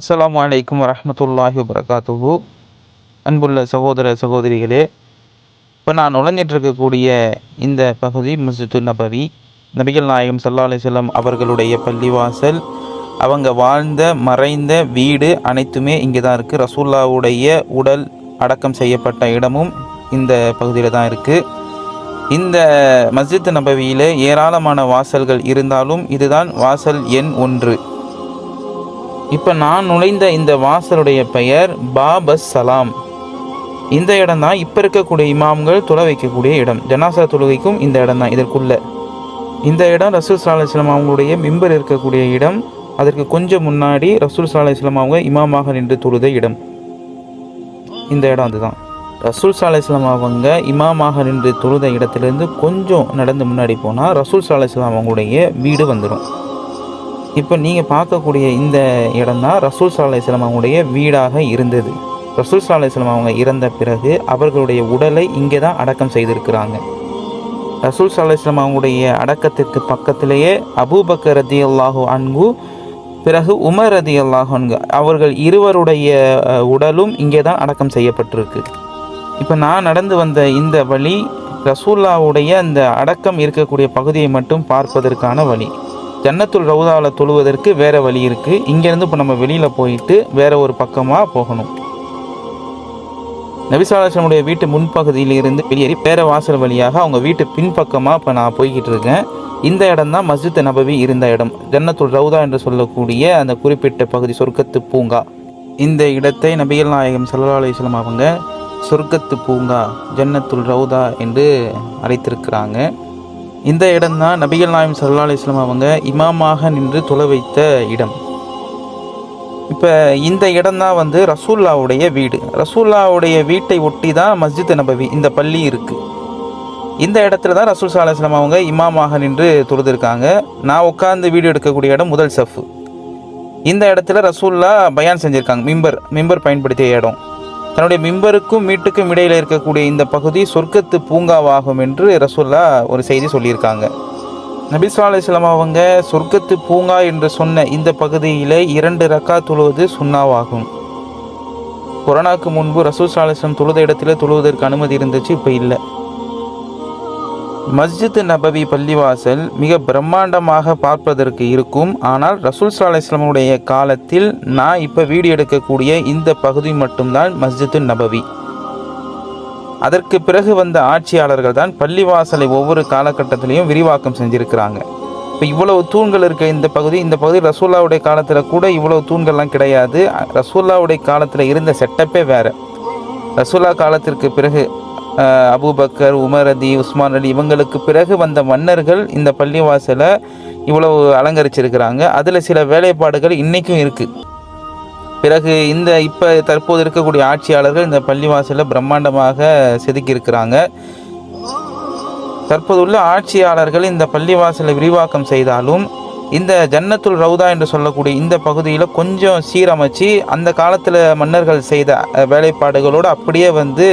அஸ்லாம் வலைக்கம் வரமத்துல்லாஹி வபரகாத்துஹு. அன்புள்ள சகோதர சகோதரிகளே இப்போ நான் நுழைஞ்சிட்டு இருக்கக்கூடிய இந்த பகுதி மஸ்ஜிது நபவி. நபிகள் நாயகம் சல்லா அலிசல்லாம் அவர்களுடைய பள்ளிவாசல். அவங்க வாழ்ந்த மறைந்த வீடு அனைத்துமே இங்கே தான் இருக்குது ரசூல்லாவுடைய உடல் அடக்கம் செய்யப்பட்ட இடமும் இந்த பகுதியில் தான் இருக்குது இந்த மஸ்ஜித் நபவியில் ஏராளமான வாசல்கள் இருந்தாலும் இதுதான் வாசல் எண் ஒன்று. இப்போ நான் நுழைந்த இந்த வாசலுடைய பெயர் பாபஸ் சலாம் இந்த இடம் தான் இப்போ இருக்கக்கூடிய இமாம்கள் தொலை வைக்கக்கூடிய இடம். ஜனாசா தொழுகைக்கும் இந்த இடம் தான் இதற்குள்ளே. இந்த இடம் ரசூல் சாலை இஸ்லாம் அவங்களுடைய மிம்பர் இருக்கக்கூடிய இடம். அதற்கு கொஞ்சம் முன்னாடி ரசூல் சாலை இஸ்லாம் அவங்க இமாமாக நின்று தொழுத இடம். இந்த இடம் அதுதான். ரசூல் சாலை இஸ்லாம் அவங்க இமாமாக நின்று தொழுத இடத்துலேருந்து கொஞ்சம் நடந்து முன்னாடி போனால் ரசூல் சாலை இஸ்லாம் அவங்களுடைய வீடு வந்துடும் இப்போ நீங்கள் பார்க்கக்கூடிய இந்த இடம் தான் ரசூல் சாலை இஸ்லாம் அவங்களுடைய வீடாக இருந்தது. ரசூல் சாலை இஸ்லாம் அவங்க இறந்த பிறகு அவர்களுடைய உடலை இங்கே தான் அடக்கம் செய்திருக்கிறாங்க. ரசூல் சாலை இஸ்லாம் அவங்களுடைய அடக்கத்திற்கு பக்கத்திலேயே அபூபக்கர் ரதி அல்லாஹு அன்கு பிறகு உமர் ரதி அல்லாஹு அன்கு அவர்கள் இருவருடைய உடலும் இங்கே தான் அடக்கம் செய்யப்பட்டிருக்கு. இப்போ நான் நடந்து வந்த இந்த வழி ரசூல்லாவுடைய அந்த அடக்கம் இருக்கக்கூடிய பகுதியை மட்டும் பார்ப்பதற்கான வழி. ஜன்னத்துல் ரவுதாவில் தொழுவதற்கு வேறு வழி இருக்குது இங்கேருந்து இப்போ நம்ம வெளியில் போயிட்டு வேற ஒரு பக்கமாக போகணும். நபிசாலசனுடைய வீட்டு முன்பகுதியிலிருந்து வெளியேறி பேர வாசல் வழியாக அவங்க வீட்டு பின்பக்கமாக இப்போ நான் போய்கிட்டு இருக்கேன். இந்த இடம் தான் மஸ்ஜித் நபவி இருந்த இடம். ஜன்னத்துல் ரவுதா என்று சொல்லக்கூடிய அந்த குறிப்பிட்ட பகுதி சொர்க்கத்து பூங்கா. இந்த இடத்தை நபிகள் நாயகம் சல்லா அலிஸ்லாம் அவங்க சொர்க்கத்து பூங்கா ஜன்னத்துல் ரவுதா என்று அழைத்திருக்கிறாங்க. இந்த இடம்தான் நபிகள் நாயம் சல்லா அலிஸ்லாம் அவங்க இமாமாக நின்று துள வைத்த இடம். இப்போ இந்த இடம்தான் வந்து ரசூல்லாவுடைய வீடு. ரசூல்லாவுடைய வீட்டை ஒட்டி தான் மஸ்ஜித் நபவி இந்த பள்ளி இருக்குது இந்த இடத்துல தான் ரசூல் சல்லா அலிஸ்லாம் அவங்க இமாமாக நின்று தொழுதுருக்காங்க. நான் உட்காந்து வீடியோ எடுக்கக்கூடிய இடம் முதல் சஃப். இந்த இடத்துல ரசூல்லா பயான் செஞ்சுருக்காங்க மிம்பர் மிம்பர் பயன்படுத்திய இடம். தன்னுடைய மிம்பருக்கும் வீட்டுக்கும் இடையில் இருக்கக்கூடிய இந்த பகுதி சொர்க்கத்து பூங்காவாகும் என்று ரசோல்லா ஒரு செய்தி சொல்லியிருக்காங்க. நபி ஸல்லல்லாஹு அவங்க சொர்க்கத்து பூங்கா என்று சொன்ன இந்த பகுதியில் இரண்டு ரக்கா தொழுவது சுண்ணாவாகும் கொரோனாக்கு முன்பு ரசூல் ஸல்லல்லாஹு தொழுத இடத்துல தொழுவதற்கு அனுமதி இருந்துச்சு இப்போ இல்லை. மஸ்ஜித் நபவி பள்ளிவாசல் மிக பிரம்மாண்டமாக பார்ப்பதற்கு இருக்கும். ஆனால் ரசூல் சல்லா இஸ்லாமுடைய காலத்தில் நான் இப்போ வீடியோ எடுக்கக்கூடிய இந்த பகுதி மட்டும்தான் மஸ்ஜித் நபவி. அதற்கு பிறகு வந்த ஆட்சியாளர்கள் தான் பள்ளிவாசலை ஒவ்வொரு காலகட்டத்திலையும் விரிவாக்கம் செஞ்சுருக்கிறாங்க. இப்போ இவ்வளவு தூண்கள் இருக்க இந்த பகுதி இந்த பகுதி ரசூல்லாவுடைய காலத்தில் கூட இவ்வளவு தூண்கள்லாம் கிடையாது. ரசூல்லாவுடைய காலத்தில் இருந்த செட்டப்பே வேறு. ரசூல்லா காலத்திற்கு பிறகு அபுபக்கர் உமர் அதி உஸ்மான் அலி இவங்களுக்கு பிறகு வந்த மன்னர்கள் இந்த பள்ளிவாசலை இவ்வளவு அலங்கரிச்சிருக்கிறாங்க. அதில் சில வேலைப்பாடுகள் இன்றைக்கும் இருக்குது பிறகு இந்த இப்போ தற்போது இருக்கக்கூடிய ஆட்சியாளர்கள் இந்த பள்ளிவாசலை பிரம்மாண்டமாக செதுக்கியிருக்கிறாங்க. தற்போது உள்ள ஆட்சியாளர்கள் இந்த பள்ளிவாசலை விரிவாக்கம் செய்தாலும் இந்த ஜன்னத்துல் ரவுதா என்று சொல்லக்கூடிய இந்த பகுதியில் கொஞ்சம் சீரமைச்சு அந்த காலத்தில் மன்னர்கள் செய்த வேலைப்பாடுகளோடு அப்படியே வந்து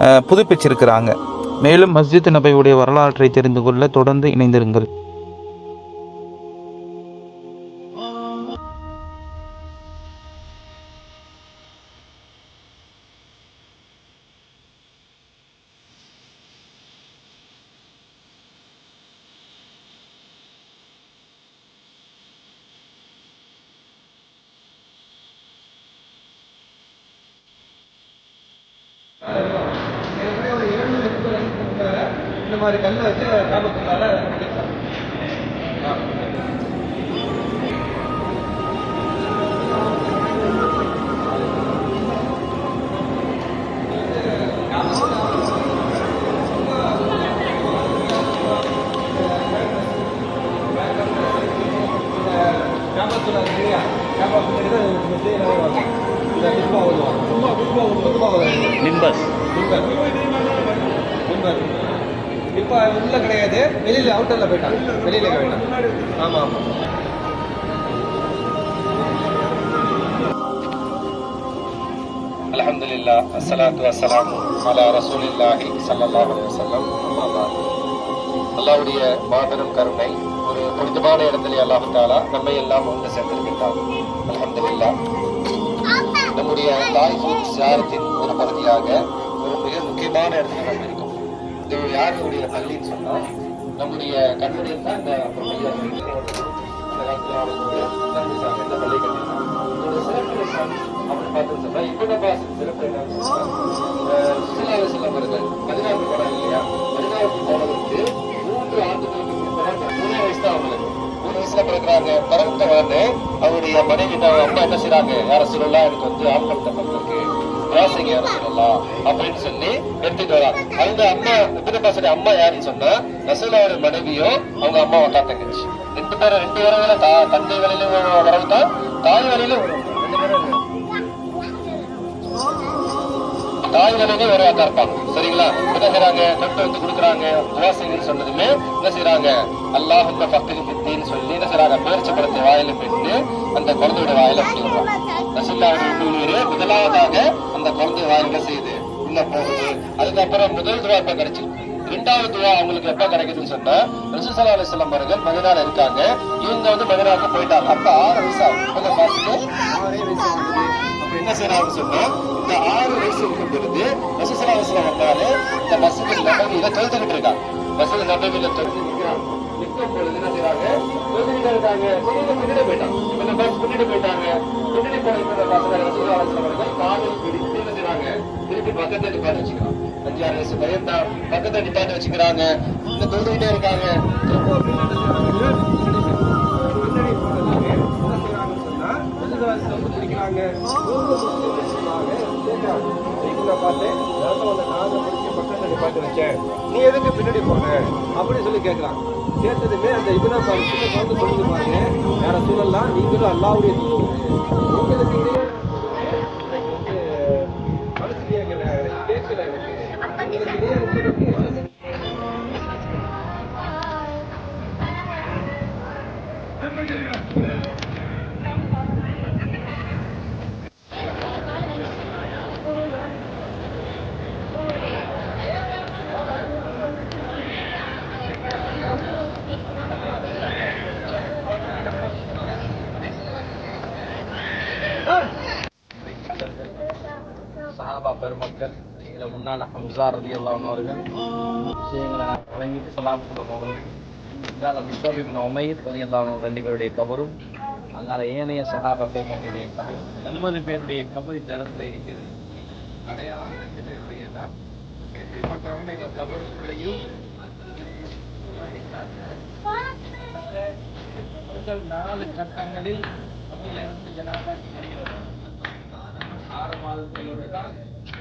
புதுப்பிச்சிருக்கிறாங்க. மேலும் மஸ்ஜித் நபையுடைய வரலாற்றை தெரிந்து கொள்ள தொடர்ந்து இணைந்திருங்கள். இந்த மாதிரி கல்லை வச்சு காபத்துனால உள்ள கிடையாது வெளியில அவுட்டர்ல போயிட்டான் வெளியில போயிட்டான் ஆமா ஆமா الحمد لله الصلاة والسلام على رسول الله صلى الله عليه وسلم அம்மா பாத். அல்லாஹ்வுடைய மாபெரும் கருணை ஒரு புனிதமான இடத்துல அல்லாஹ் தாலா நம்மை எல்லாம் ஒன்று சேர்த்திருக்கின்றார் அல்ஹம்துலில்லாஹ் நம்முடைய தாய் சியாரத்தின் ஒரு பகுதியாக ஒரு மிக முக்கியமான இடத்துல நம்ம இருக்கோம் இது யாருடைய பள்ளின்னு சொன்னால் நம்முடைய கண்மணியில் தான் இந்த இந்த பள்ளி கட்டினாங்க இதோட சிறப்பு அப்படின்னு பார்த்து சொன்னால் இப்ப சிறப்பு என்னன்னு சுற்றுலாவை பதினாறு படம் இல்லையா பதினாறு மூன்று ஆண்டுகளுக்கு மூணு வயசு தான் அவங்களுக்கு மூணு வயசுல பிறகுறாங்க பிறந்த உடனே அவருடைய மனைவி அம்மா என்ன செய்றாங்க? யார சொல்லலாம்? எனக்கு வந்து ஆட்கள் தப்பத்திருக்கு வாசிங்க யார சொல்லலாம். அப்படின்னு சொல்லி எடுத்துட்டு வரா அவங்க அம்மா இபின் பாசுடைய அம்மா யாருன்னு சொன்னா ரசூலாவோட மனைவியும் அவங்க அம்மா உட்காந்துக்கிச்சு ரெண்டு பேரும் ரெண்டு பேரும் தா தந்தை வழியிலும் வரவு தான் தாய் வழியிலும் வரும் தாய் வழியிலே இருப்பாங்க? சரிங்களா? என்ன செய்யறாங்க தொட்டு வந்து கொடுக்குறாங்க. துவாசிங்கன்னு சொன்னதுமே என்ன செய்யறாங்க அல்லாஹ் இந்த பக்தி பித்தின்னு சொல்லி என்ன செய்யறாங்க பேரிச்ச படத்தை வாயில பெற்று அந்த குழந்தையோட வாயில பிடிக்கிறாங்க ரசில்லாவுடைய உள்ளூர் முதலாவதாக அந்த குழந்தை வாயில செய்யுது? உள்ள போகுது. அதுக்கப்புறம் முதல் துவா இப்ப கிடைச்சிருக்கு? ரெண்டாவது துவா அவங்களுக்கு எப்ப கிடைக்குதுன்னு சொன்னா ரசூசல்லா அலிஸ்லாம் அவர்கள் மதினால இருக்காங்க. இவங்க வந்து மதினாவுக்கு போயிட்டாங்க. அப்ப ஆறு வயசு ஆகும் அப்ப என்ன செய்யறாங்கன்னு சொன்னா இந்த ஆறு வயசு இருக்கும் பொழுது ரசூசல்லா வசல வந்தாலே இந்த மசூதி நபவியில தொழுதுகிட்டு இருக்காங்க மசூதி நபவியில தொழுது நிற்கும் பொழுது என்ன தொழுதுகிட்டு இருக்காங்க. தொழுது பின்னாடி போயிட்டாங்க. இந்த பஸ் பின்னாடி போயிட்டாங்க. பின்னாடி போயிருக்கிற பசங்க ரசூசல்லா அலிஸ்லாம் அவர்கள் காலில் பிடித்து என்ன செய்யறாங்க திருப்பி பக்கத்துல நிப்பாட்டி வச்சுக்கிறாங்க. அஞ்சாறு வயசு பையன் தான் பக்கத்துல நிப்பாட்டி வச்சுக்கிறாங்க. இந்த தொழுதுகிட்டே இருக்காங்க. பின்னாடி என்ன சொன்னா, பிடிக்கிறாங்க. மூன்று முஸ்லிம்கள் சொன்னாங்க, "நான் நிப்பாட்டி வச்சேன். நீ எதுக்கு பின்னாடி போன? அப்படின்னு சொல்லி கேட்குறான் கேட்டதுமே அந்த இவனை பார்த்து சின்ன குழந்தை சொல்லுது பாருங்க. வேற சூழல்லாம் நீங்களும் அல்லாவுடைய உங்களுக்கு இடையே மனசு கேட்கல எனக்கு கேட்கல எனக்கு. உங்களுக்கு இடையே சஹாபா பெருமக்கள் முன்னாள் ரதி அவர்கள் விஷயங்களை வழங்கிட்டு ரதி ரெண்டு பேருடைய கபரும் அதனால ஏனைய சஹாபா பெருமக்களுடைய ஒன்பது பேருடைய கபர் இந்த இடத்துல இருக்கிறது அடையாளம் கபருக்குள்ளேயும் முதல் நாலு கட்டங்களில் அதிலிருந்து ஜனாதாக்கு வருகிறது தான்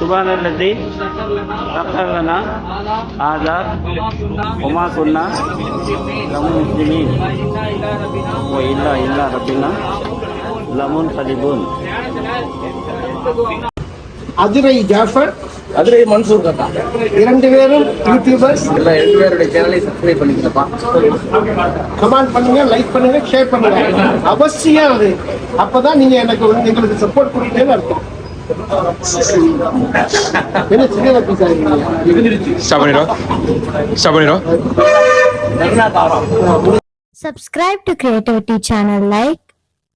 সুবাহ غفر لنا هذا وما كنا لمسلمين وإلا إلا ربنا لمنقلبون أدري جعفر அதிலே மன்சூர் கட்டா இரண்டு பேரும் யூடியூபர்ஸ் இல்ல ரெண்டு பேருடைய சேனலை சப்ஸ்கிரைப் பண்ணிக்கிறப்பா கமெண்ட் பண்ணுங்க லைக் பண்ணுங்க ஷேர் பண்ணுங்க. அவசியம் அது. அப்பதான் நீங்க எனக்கு வந்து எங்களுக்கு சப்போர்ட் கொடுத்தீங்கன்னு அர்த்தம். என்ன சின்ன பீஸ் ஆகிறீங்க Stop பண்ணிடும் ஸ்டாப் பண்ணிடும் Subscribe